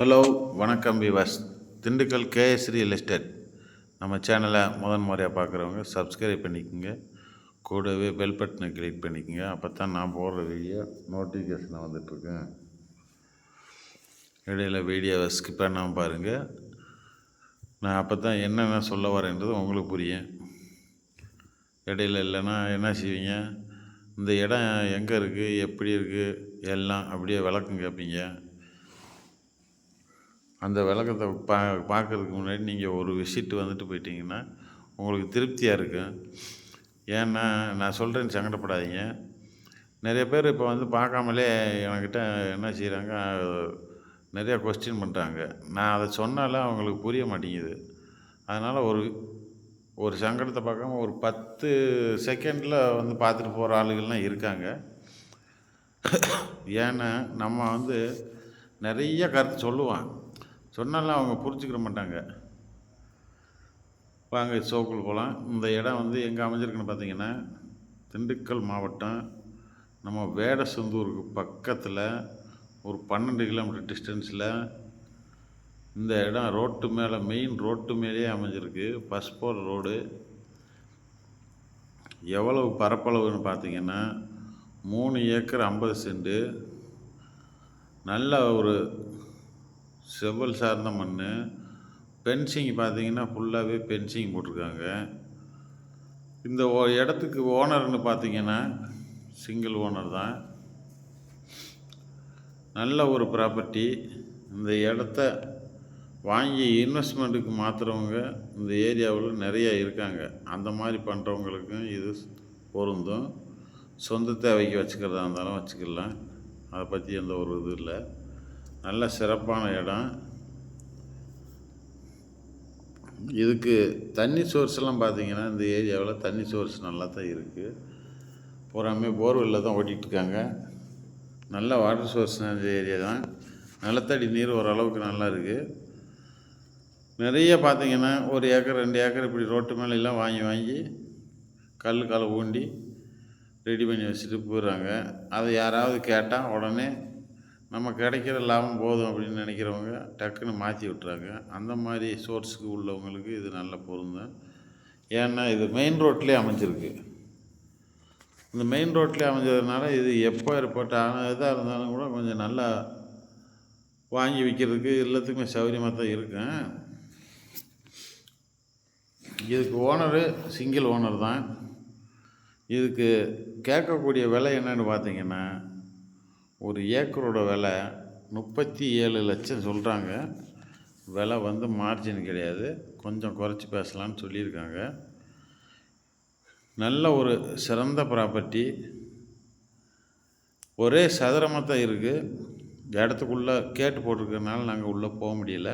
Hello வணக்கம் Vivas Dindigul K S real estate. நம்ம சேனலை முதன் முறையாக பார்க்குறவங்க சப்ஸ்கிரைப் பண்ணிக்கோங்க. கூடவே பெல் பட்டனை கிளிக் பண்ணிக்கோங்க. அப்போ தான் நான் போடுற வீடியோ நோட்டிஃபிகேஷன் வந்துட்டுருக்கேன் இடையில வீடியோவை ஸ்கிப் பண்ணாமல் பாருங்கள் நான் அப்போ தான் என்னென்ன சொல்ல வரேன்றது உங்களுக்கு புரியும். இடையில இல்லைன்னா என்ன செய்வீங்க? இந்த இடம் எங்கே இருக்குது எப்படி இருக்குது எல்லாம் அப்படியே விளக்கம் கேட்பீங்க. அந்த விளக்கத்தை பா பார்க்கறதுக்கு முன்னாடி நீங்கள் ஒரு விசிட்டு வந்துட்டு போயிட்டீங்கன்னா உங்களுக்கு திருப்தியாக இருக்கும். ஏன்னா நான் சொல்கிறேன்னு சங்கடப்படாதீங்க. நிறைய பேர் இப்போ வந்து பார்க்காமலே என்கிட்ட என்ன செய்கிறாங்க நிறைய கொஸ்டின் பண்ணுறாங்க நான் அதை சொன்னாலும் அவங்களுக்கு புரிய மாட்டேங்குது. அதனால் ஒரு ஒரு சங்கடத்தை பார்க்காம ஒரு பத்து செகண்டில் வந்து பார்த்துட்டு போகிற ஆளுகள்லாம் இருக்காங்க. ஏன்னா நம்ம வந்து நிறைய கருத்து சொல்லுவான் சொன்னாலும் அவங்க புரிஞ்சுக்கிற மாட்டாங்க. வாங்க சோக்குள் போகலாம் இந்த இடம் வந்து எங்கே அமைஞ்சிருக்குன்னு பார்த்தீங்கன்னா திண்டுக்கல் மாவட்டம். நம்ம வேடசந்தூருக்கு பக்கத்தில் ஒரு பன்னெண்டு கிலோமீட்டர் டிஸ்டன்ஸில் இந்த இடம் ரோட்டு மேலே மெயின் ரோட்டு மேலேயே அமைஞ்சிருக்கு. பஸ் போகிற ரோடு. எவ்வளவு பரப்பளவுன்னு பார்த்தீங்கன்னா மூணு ஏக்கர் ஐம்பது சென்ட்டு நல்ல ஒரு செவ்வல் சார்ந்த மண் பென்சிங் பார்த்தீங்கன்னா ஃபுல்லாகவே பென்சிங் போட்டிருக்காங்க. இந்த ஓ இடத்துக்கு ஓனர்னு பார்த்தீங்கன்னா சிங்கிள் ஓனர் தான். நல்ல ஒரு ப்ராப்பர்ட்டி இந்த இடத்த வாங்கி இன்வெஸ்ட்மெண்ட்டுக்கு மாற்றுறவங்க இந்த ஏரியாவில் நிறையா இருக்காங்க. அந்த மாதிரி பண்ணுறவங்களுக்கும் இது பொருந்தும். சொந்த தேவைக்கு வச்சுக்கிறதா இருந்தாலும் வச்சுக்கலாம். அதை பற்றி எந்த ஒரு இது இல்லை. நல்ல சிறப்பான இடம். இதுக்கு தண்ணி சோர்ஸ்லாம் பார்த்தீங்கன்னா இந்த ஏரியாவில் தண்ணி சோர்ஸ் நல்லா தான் இருக்குது பூராமே போர்வெல்லில் தான் ஓட்டிகிட்ருக்காங்க நல்ல வாட்டர் சோர்ஸ் இந்த ஏரியா தான். நிலத்தடி நீர் ஓரளவுக்கு நல்லா இருக்குது நிறைய பார்த்தீங்கன்னா ஒரு ஏக்கர் ரெண்டு ஏக்கர் இப்படி ரோட்டு மேலெல்லாம் வாங்கி வாங்கி கல் களை ஊண்டி ரெடி பண்ணி வச்சுட்டு போயிடுறாங்க. அதை யாராவது கேட்டால் உடனே நம்ம கிடைக்கிற லாபம் போதும் அப்படின்னு நினைக்கிறவங்க டக்குன்னு மாற்றி விட்டுறாங்க. அந்த மாதிரி சோர்ஸுக்கு உள்ளவங்களுக்கு இது நல்ல பொருந்தும் ஏன்னா இது மெயின் ரோட்லேயே அமைஞ்சிருக்கு. இந்த மெயின் ரோட்லேயே அமைஞ்சதுனால இது எப்போ ஏற்பட்ட இதாக இருந்தாலும் கூட கொஞ்சம் நல்லா வாங்கி விற்கிறதுக்கு எல்லாத்துக்குமே சௌகரியமாக தான் இருக்கும் இதுக்கு ஓனரு சிங்கிள் ஓனர் தான். இதுக்கு கேட்கக்கூடிய விலை என்னன்னு பார்த்தீங்கன்னா ஒரு ஏக்கரோட விலை முப்பத்தி ஏழு லட்சம் சொல்கிறாங்க விலை வந்து மார்ஜின் கிடையாது. கொஞ்சம் குறைச்சி பேசலான்னு சொல்லியிருக்காங்க. நல்ல ஒரு சிறந்த ப்ராப்பர்ட்டி ஒரே சதுரமாக தான் இருக்குது இடத்துக்குள்ளே கேட்டு போட்டிருக்கறனால நாங்கள் உள்ளே போக முடியல.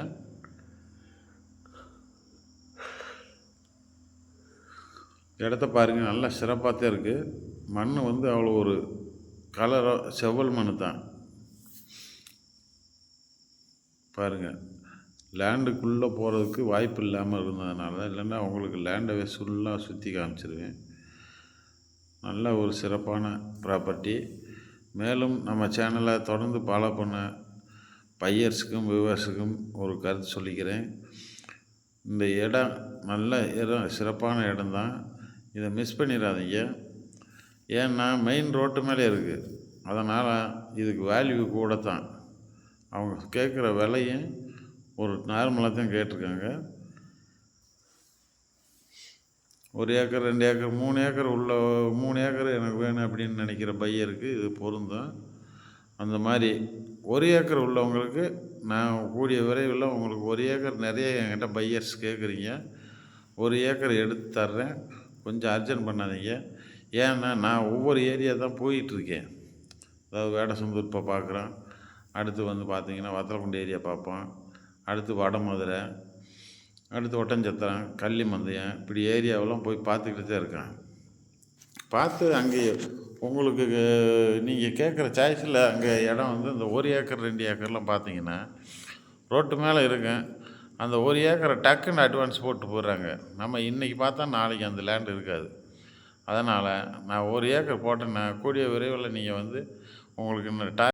இடத்த பாருங்கள் நல்லா சிறப்பாக தான் இருக்குது மண் வந்து அவ்வளோ ஒரு கலரோ செவ்வல் மண் தான். பாருங்கள் லேண்டுக்குள்ளே போகிறதுக்கு வாய்ப்பு இல்லாமல் இருந்ததுனால தான் இல்லைன்னா உங்களுக்கு லேண்டை ஃபுல்லாக சுற்றி காமிச்சிருவேன். நல்ல ஒரு சிறப்பான ப்ராப்பர்ட்டி. மேலும் நம்ம சேனலை தொடர்ந்து ஃபாலோ பண்ண பையர்ஸுக்கும் வியூவர்ஸுக்கும் ஒரு கருத்து சொல்லிக்கிறேன். இந்த இடம் நல்ல இடம் சிறப்பான இடம்தான் இதை மிஸ் பண்ணிடாதீங்க. ஏன்னா மெயின் ரோட்டு மேலே இருக்குது அதனால் இதுக்கு வேல்யூ கூட தான் அவங்க கேட்குற விலையும் ஒரு நார்மலாக தான் கேட்டிருக்காங்க. ஒரு ஏக்கர் ரெண்டு ஏக்கர் மூணு ஏக்கர் உள்ள மூணு ஏக்கர் எனக்கு வேணும் அப்படின்னு நினைக்கிற பையருக்கு இது பொருந்தும். அந்த மாதிரி ஒரு ஏக்கர் உள்ளவங்களுக்கு நான் கூடிய விரைவில் உங்களுக்கு ஒரு ஏக்கர் நிறைய என்கிட்ட பையர்ஸ் கேட்குறீங்க. ஒரு ஏக்கர் எடுத்து தர்றேன். கொஞ்சம் அர்ஜென்ட் பண்ணாதீங்க. ஏன்னா நான் ஒவ்வொரு ஏரியா தான் போயிட்டுருக்கேன். அதாவது வேடசந்தூர் இப்போ பார்க்குறேன் அடுத்து வந்து பார்த்திங்கன்னா வத்தலக்குண்டு ஏரியா பார்ப்போம் அடுத்து வடமதுரை அடுத்து ஒட்டஞ்சத்திரம் கள்ளிமந்தயம் இப்படி ஏரியாவெல்லாம் போய் பார்த்துக்கிட்டு தான் இருக்கேன். பார்த்து அங்கே உங்களுக்கு நீங்கள் கேட்குற சாய்ஸில் அங்கே இடம் வந்து இந்த ஒரு ஏக்கர் ரெண்டு ஏக்கர்லாம் பார்த்தீங்கன்னா ரோட்டு மேலே இருக்கும் அந்த ஒரு ஏக்கரை டக்குன்னு அட்வான்ஸ் போட்டு போடுறாங்க. நம்ம இன்றைக்கி பார்த்தா நாளைக்கு அந்த லேண்ட் இருக்காது. அதனால் நான் ஒரு ஏக்கர் போட்டேன்னா கூடிய விரைவில் நீங்கள் வந்து உங்களுக்கு இன்னும் டா